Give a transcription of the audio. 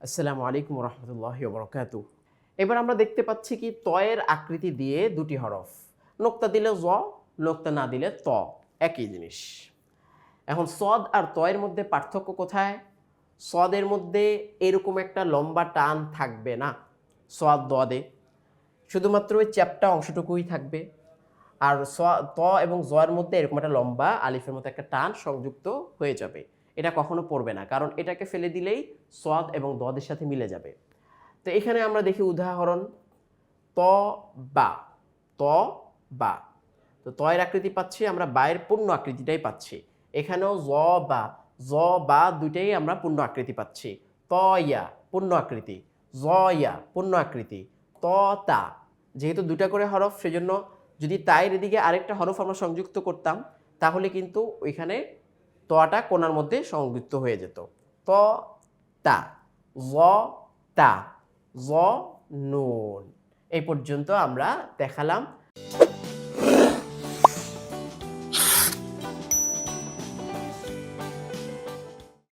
আসসালামু আলাইকুম রহমতুল্লাহ বরকাত এবার আমরা দেখতে পাচ্ছি কি তয়ের আকৃতি দিয়ে দুটি হরফ। নোক্তা দিলে জ, নোক্তা না দিলে ত, একই জিনিস। এখন সদ আর তয়ের মধ্যে পার্থক্য কোথায়? সদের মধ্যে এরকম একটা লম্বা টান থাকবে না। সদ দদে শুধুমাত্র ওই চ্যাপটা অংশটুকুই থাকবে। আর ত এবং জয়ের মধ্যে এরকম একটা লম্বা আলিফের মতো একটা টান সংযুক্ত হয়ে যাবে। এটা কখনো পড়বে না। কারণ এটাকে ফেলে দিলেই সদ এবং দদের সাথে মিলে যাবে। তো এখানে আমরা দেখি উদাহরণ, ত, বা। ত, বা। তো তয়ের আকৃতি পাচ্ছি, আমরা বায়ের পূর্ণ আকৃতিটাই পাচ্ছি। এখানেও জ, বা। জ, বা দুইটাই আমরা পূর্ণ আকৃতি পাচ্ছি। ত, ইয়া, পূর্ণ আকৃতি। জ, ইয়া, পূর্ণ আকৃতি। ত, তা। যেহেতু দুটা করে হরফ, সেজন্য যদি তাইয়ের এদিকে আরেকটা হরফ আমরা সংযুক্ত করতাম, তাহলে কিন্তু ওইখানে তটা কোনার মধ্যে সংযুক্ত হয়ে যেত। ত তা জ তা জ নুন এই পর্যন্ত আমরা দেখালাম